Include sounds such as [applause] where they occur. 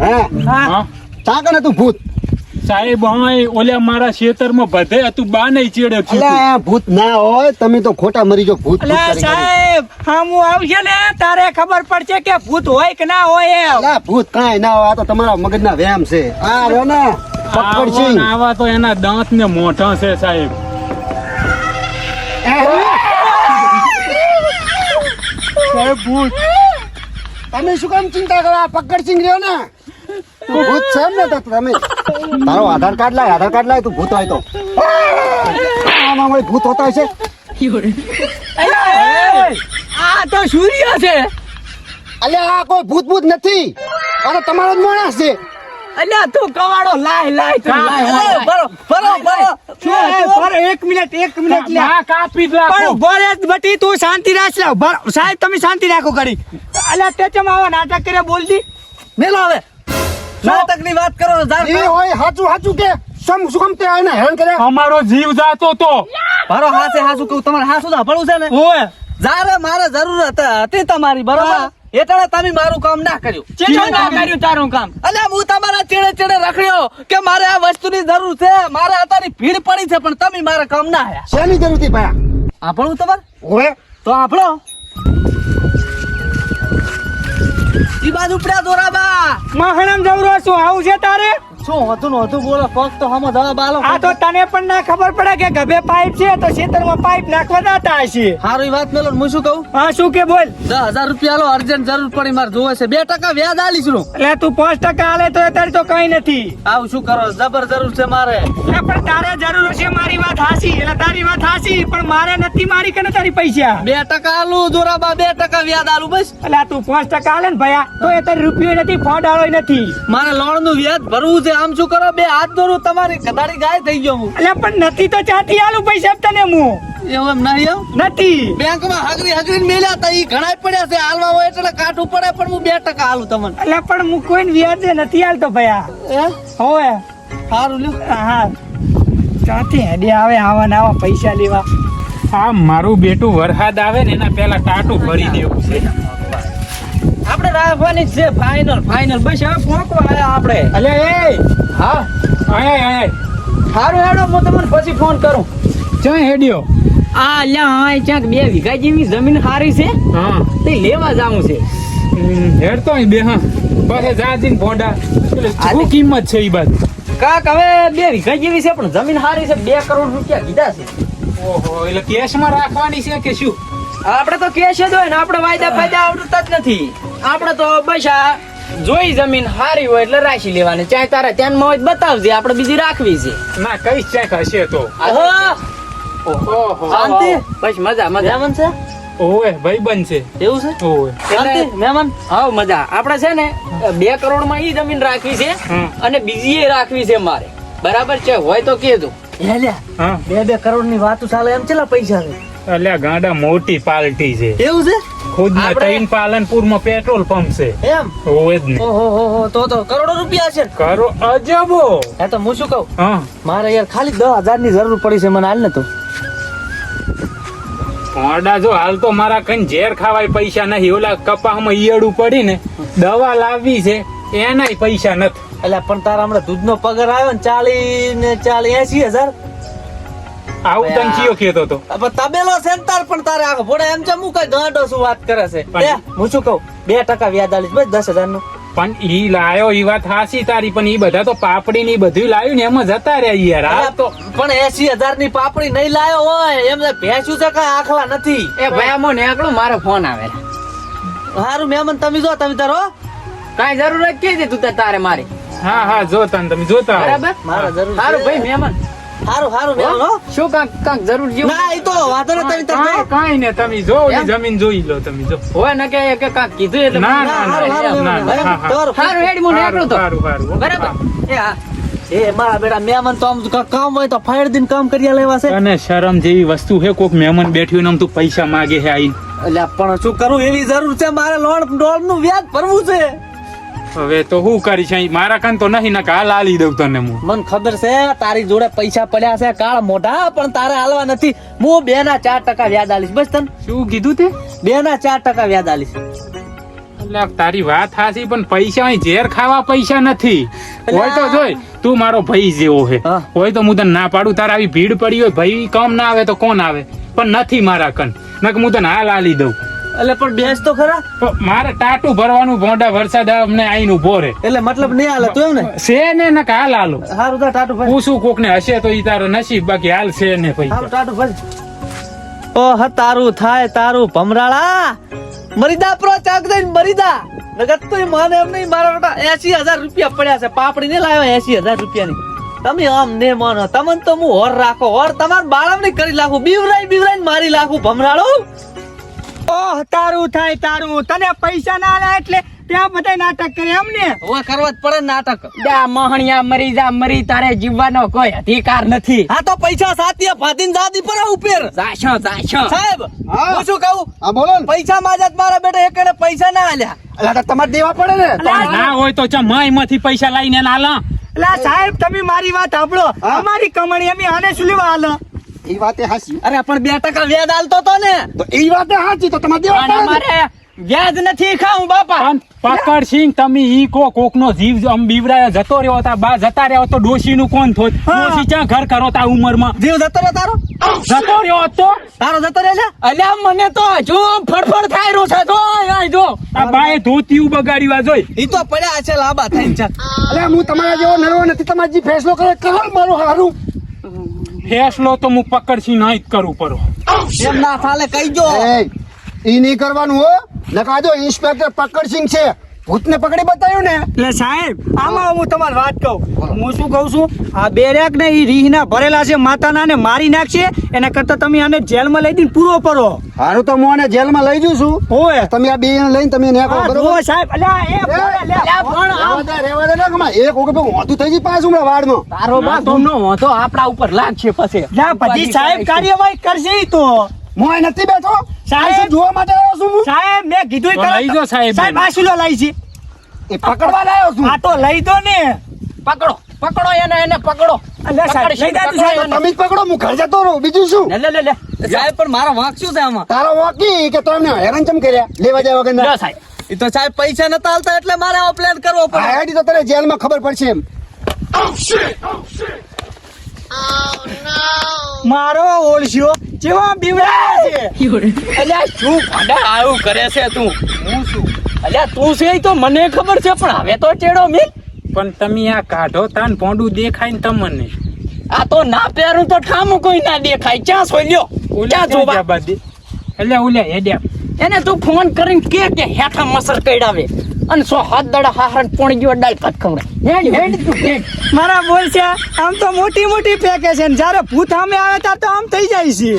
હે? હા. ચા કને ભૂત. સાહેબ અહીં મારા ખેતરમાં બધે હતું બા નહીં ચેડે અલે ભૂત ના હોય તમે તો ખોટા મરી જો ભૂત અલ્યા. સાહેબ હામું આવશે ને તારે ખબર પડશે કે ભૂત હોય કે ના હોય એમ. અલે ભૂત કાંઈ ના હોય આ તો તમારા મગજના વ્યાયામ છે. આ રહ્યો ને પકડસિંહ આવા તો એના દાંત ને મોઢા છે સાહેબ. સાહેબ [laughs] ભૂત. તમે શું કામ ચિંતા કરો? આ પકડસિંહ રહ્યો ને. તું ભૂત છે ને તો તમે. તારો આધાર કાર્ડ લાય આધાર કાર્ડ લાય તું ભૂત હોય તો. આમાં વળી ભૂત હોતા છે. આ તો સૂર્ય છે. અલ્યા આ કોઈ ભૂત ભૂત નથી અને તમારો જ માણસ છે. અલ્યા તું કવાડો લાય લાય તું લાય. બરો બરો બરો એક મિનિટ એક મિનિટ લે. હા કાપી જ પણ રાખો ઊભો બટી તું શાંતિ રાખ લે. સાહેબ તમે શાંતિ રાખો કરી અલ્યા તે ચમ આવા નાટક કરે બોલતી મેલો હવે. નાટકની વાત કરો જાર એ હોય હાચું હાચું કે. સમ શું કામ તે આને હેરાન કરે. અમારો જીવ જાતો તો. મારો હાસે હાસુ કહું. તમારે હાસુ તો ભણવું છે ને? ઓય. જારે મારે જરૂર હતી તમારી બરોબર? એટલે તમે મારું કામ ના કર્યું. ના કર્યું તારું કામ? અલે હું તમારા ચેડે ચેડે રખડ્યો કે મારે આ વસ્તુની જરૂર છે? મારે અત્યારે ભીડ પડી છે પણ તમે મારા કામ ના આયા. શેની જરૂર હતી ભાયા આપણું તમાર? હોય તો આપણો? ઈ બાજુ પડ્યા દોરાબા. માહણમ જવરો છું આવું છે તારે? શું હતું નું હતું બોલો પગ તો હમો દવા બાલો આ તો તને પણ ના ખબર પડે કે ગભે પાઇપ છે તો ખેતરમાં પાઇપ નાખવા દાતા હશે. હારું વાત મેલો હું શું કહું? હા શું કે બોલ? દસ હજાર રૂપિયા લો અર્જન્ટ જરૂર પડી મારે જોવે છે. બે ટકા વ્યાજ આલીશ હું. એટલે તું પાંચ ટકા આલે તો અત્યારે તો કઈ નથી. આવું શું કરો? જબર જરૂર છે મારે. પણ તારે જરૂર હશે મારી વાત હાસી એટલે તારી વાત હાસી પણ મારે નથી મારી કે તારી પૈસા? બે ટકા આલું જોરાબા બે ટકા વ્યાજ આલું બસ. એટલે તું પાંચ ટકા આલે ને ભયા તો એ તારી રૂપિયો નથી ફોડ આળો નથી. મારે લોનનું વ્યાજ ભરવું છે આમ શું કરો? બે હાથ દોરું તમારી કદાળી ગાય થઈ ગયો હું. એટલે પણ નથી તો ચાટી આલું પૈસા તને હું. એવું એમ નહીં એમ? નથી. બેંકમાં હગરી હગરી મેલ્યા હતા ઈ ઘણા પડ્યા છે હાલવા હોય એટલે કાઠું પડે પણ હું બે ટકા હાલું તમને. એટલે પણ હું કોઈ વ્યાજે નથી હાલતો ભયા. એ હોવે. સારું લ્યો. હા ચાથી હેડી આવે આવા ને આવા પૈસા લેવા. આ મારું બેટું વરસાદ આવે ને એના પેલા ટાટું ભરી દેવું છે. આપણે રાખવાની છે ફાઇનલ ફાઇનલ બસ હવે પહોંચવા આયા આપણે. અલે એ! હા? આય આય સારું હેડો હું તમને પછી ફોન કરું. ચાય હેડ્યો? આ અલ્યા હા ક્યાંક બે વીઘા જેવી જમીન સારી છે. હા. તે લેવા જાવું છે. હેડતો અહીં બે હા. બસ જાજીન ભોંડા. શું કિંમત છે એ બાદ કાક હવે બે વીઘા જેવી છે પણ જમીન સારી છે બે કરોડ રૂપિયા કીધા છે. ઓહો એટલે કેશમાં રાખવાની છે કે શું? આપણે તો કેશ જ હોય ને આપણે વાયદા ફાયદા આવડતા જ નથી. આપણે તો બસ જોઈ જમીન હારી હોય એટલે રાખી લેવાની. ચાહે તારે ત્યાં મોજ બતાવજે આપણે બીજી રાખવી છે. ના કઈ ચેક હશે તો? શાંતિ? બસ મજા મજા. મહેમાન છે? ઓવે ભાઈ બન છે. એવું છે? ઓએ શાંતિ મહેમાન? હા મજા. આપણે છે ને બે કરોડમાં ઈ જમીન રાખવી છે અને બીજી એ રાખવી છે મારે. બરાબર છે? હોય તો કેજો હા. બે બે કરોડની વાતો ચાલે એમ ચેલા પૈસા છે? અલ્યા ગાંડા મોટી પાર્ટી છે. એવું છે? ખુદ ના ટ્રેન પાલનપુરમાં પેટ્રોલ પંપ છે. એમ? જ ઓહો તો તો કરોડો રૂપિયા છે. કરો અજબો. એ તો હું શું કહું? હા. મારે યાર ખાલી દસ હજારની જરૂર પડી છે મને હાલ ને તો. ઓરડા જો હાલ તો મારા કઈ ઝેર ખાવાય પૈસા નહીં. ઓલા કપામાં ઈયળું પડી ને દવા લાવવી છે એનાય પૈસા નથી. એટલે પણ તારા હમણાં દૂધ નો પગાર આવ્યો ને ચાલી ને ચાલી એસી હજાર? આવું તને કયો કહેતો હતો? તબેલો સેન્ટર પણ તારે આખો ભોળે એમ છે હું કઈ ગાંડો શું વાત કરે છે? હું શું કહું? બે ટકા વ્યાજ આલીશ બસ દસ હજારનું પણ ઈ લાયો ઈ વાત હાસી તારી પણ ઈ બધા તો પાપડી ની બધું લાવ્યું ને એમાં જતા રહ્યા યાર. આ તો પણ એસી હજારની પાપડી નહીં લાયો હોય એમ ભેંસું છે કઈ આખલા નથી. એ ભાઈ ને આકડું મારો ફોન આવે. હારું મહેમાન તમે જો તમે તારો કઈ જરૂર જ કે તું તાર- તારે મારી. હા હા જો તને તમે જોતા બરાબર? મારા જરૂર છે. સારું ભાઈ મહેમાન હારું હારું મહેમાન હો. શું કાંક કાંક જરૂર જેવું? ના એ તો તમે કાંઈ- ને તમે જો ઓલી જમીન જોઈ લો તમે જો. હોય ને કે કે કાંક કીધું એટલે ના, ના, હારું, હારું, ના, ના, હા, હા. તમારું હારું હેડ હું નીકળું તો. સારું સારું બરાબર? એ હા. એ મારા બેટા મહેમાન તો આમ કામ હોય તો ફાયર દિન કામ કરી લેવા છે. અને શરમ જેવી વસ્તુ છે કોક મહેમાન બેઠ્યું ને આમ તું પૈસા માગે છે આઈ એટલે પણ શું કરું એવી જરૂર છે મારે લોન ડોલનું વ્યાજ ભરવું છે. હવે તો શું કરી છે મારા કાન તો નહીં ના હાલ આલી દઉં તને હું. મને ખબર છે તારી જોડે પૈસા પડ્યા છે કાળ મોઢા પણ તારે હાલવા નથી. હું બે ના ચાર ટકા વ્યાજ આલીશ. બસ તને. શું કીધું તે? બે ના ચાર ટકા વ્યાજ આલીશ. એટલે તારી વાત હાસી પણ પૈસા અહીં ઝેર ખાવા પૈસા નથી. હોય તો જોઈ તું મારો ભાઈ જેવો છે હોય તો હું તને ના પાડું તારે આવી ભીડ પડી હોય ભાઈ કમ ના આવે તો કોણ આવે? પણ નથી મારા કન. નક હું તને હાલ આલી દઉં. એટલે પણ બેસ તો ખરા. મારે ટાટું ભરવાનું ભોંડા વરસાદ અમને આઈને ઊભો રે એટલે મતલબ નહીં હાલે તો એમ ને? છે ને ને હાલ હાલો. સારું તા ટાટું ભાઈ પૂછું કોક ને હશે તો ઈ તારો નસીબ બાકી હાલ છે ને સારું પૈસા ટાટુ ભાઈ ઓહ તારું થાય તારું ભમરાળા. મરીદા પ્રો ચાક દઈને મરીદા. નગર તો માને એમ નહીં મારા બેટા એસી હજાર રૂપિયા પડ્યા છે. પાપડી ને લાવ્યો એસી હજાર રૂપિયાની. તમે આમ ને માનો તમને તો હું હોર રાખો. હોર તમારની કરી લાખું. બીવરાઈ બીવરાઈ મારી લાખું ભમરાળો. ઓહ તારું થાય તારું. તને પૈસા ના લે એટલે ત્યાં બધા નાટક કરે એમ ને હવે કરવા જ પડે નાટક. દા મહણિયા મરી જા મરી તારે જીવવાનો કોઈ અધિકાર નથી. હા તો પૈસા સાતીએ ફાદીન દાદી પર ઉપર જાશો જાશો. સાહેબ હું. શું કહું? હા બોલો પૈસા માજા મારા બેટા એકડે પૈસા ના આલ્યા. અલા તો તમારે દેવા પડે ને. ના હોય તો ચા માયમાંથી પૈસા લઈને ના લા સાહેબ તમે મારી વાત સાંભળો? અમારી કમાણી અમે આને શું લેવા હાલો એ વાતે હાસી અરે પણ બે ટકા વ્યાજ આલતો તો ને. તો એ વાતે હાચી તો તમારે દેવા. અમારે વ્યાજ નથી ખાવું બાપા. પકડ સિંહ તમે ઈ કો કોક નો જીવ આમ બીવરાય જતો રહ્યો હતા બા જતા રહ્યો તો ડોશી નું કોણ થોત ડોશી ચા ઘર કરો તા ઉંમરમાં જીવ જતો રહ્યો તારો? જતો રહ્યો હતો તારો જતો રહ્યો છે અલ્યા મને તો જો ફડફડ થાય રહ્યો છે. જો આ જો. આ બાએ ધોતી બગાડી વા જોઈ. ઈ તો પડ્યા છે લાંબા થઈને છે. અલ્યા હું તમારા જેવો નરવો નથી તમારા જે ફેસલો કરે કરો મારું હારું. ફેસલો તો હું પકડશી સિંહ નહીં જ કરું પડો એમ ના થાલે કહી જો એ ઈ નહીં કરવાનું હો. નકાજો ઇન્સ્પેક્ટર ઇન્સ્પેક્ટર પકડસિંહ છે. ભૂતને પકડી બતાવ્યું ને? એટલે સાહેબ આમાં હું તમારી વાત કહું. હું શું કહું છું? આ બેરેક ને એ રીહના ભરેલા છે માતાના ને મારી નાખશે એના કરતા તમે આને જેલમાં લઈ દઈને પૂરો કરો. હારું તો હું આને જેલમાં લઈ જઉં છું. ઓય. તમે આ બે લઈને તમે કરો આ બરોબર? સાહેબ અલ્યા એ બોલે, લે. પણ આ રેવા દે, ને કમા. એક વખત તો હોતું થઈ ગઈ પાછું હમણાં વાળમાં તારો બા નો વાંધો આપણા ઉપર લાગશે પછી. લા પછી સાહેબ કાર્યવાહી કરશે તો. હું અહીં નથી બેઠો. સાહેબ. જોવા માટે આવ્યો છું હું. સાહેબ મેં કીધું લઈ જાઓ સાહેબ. સાહેબ આ શું લો લાવી છે? એ પકડવા લાવ્યો છું. આ તો લઈ દો ને. પકડો પકડો એને એને પકડો. અલ્યા સાહેબ, લઈ જાજો પકડો સાહેબ. તમે પકડો હું ઘર જતો રહું. બીજું શું? લે લે લે લે. સાહેબ પણ મારો વાંક શું છે આમાં? તારો વાકી કે તમે હેરાન ચમ કર્યા? લેવા જાય વગર લો સાહેબ. ઈ તો સાહેબ પૈસા નતા આલતા એટલે મારે આવો પ્લાન કરવો પડે. આઈડી તો તને જેલમાં ખબર પડશે એમ. મારો ઓળશ્યો જેવા બીવડા છે. અલ્યા શું ભાડા આવું કરે છે તું? હું શું? અલ્યા તું છે તો મને ખબર છે પણ હવે તો ચેડો મી. પણ તમે આ કાઢો તાન પોંડું દેખાય ને તમને. આ તો ના પહેરું તો ઠામું કોઈ ના દેખાય. ક્યાં સોલ્યો ક્યાં જોવા? એટલે ઓલા હેડ્યા. એને તું ફોન કરીને કે કે હેઠા મસર કઈડાવે. અને સો હાથ દડા હાહરણ પોણી ગયો ડાલ કત ખવડે હેડ તું મારા બોલ છે, આમ તો મોટી મોટી ફેંકે છે જ્યારે ભૂત સામે આવે ત્યારે તો આમ થઈ જાય છે.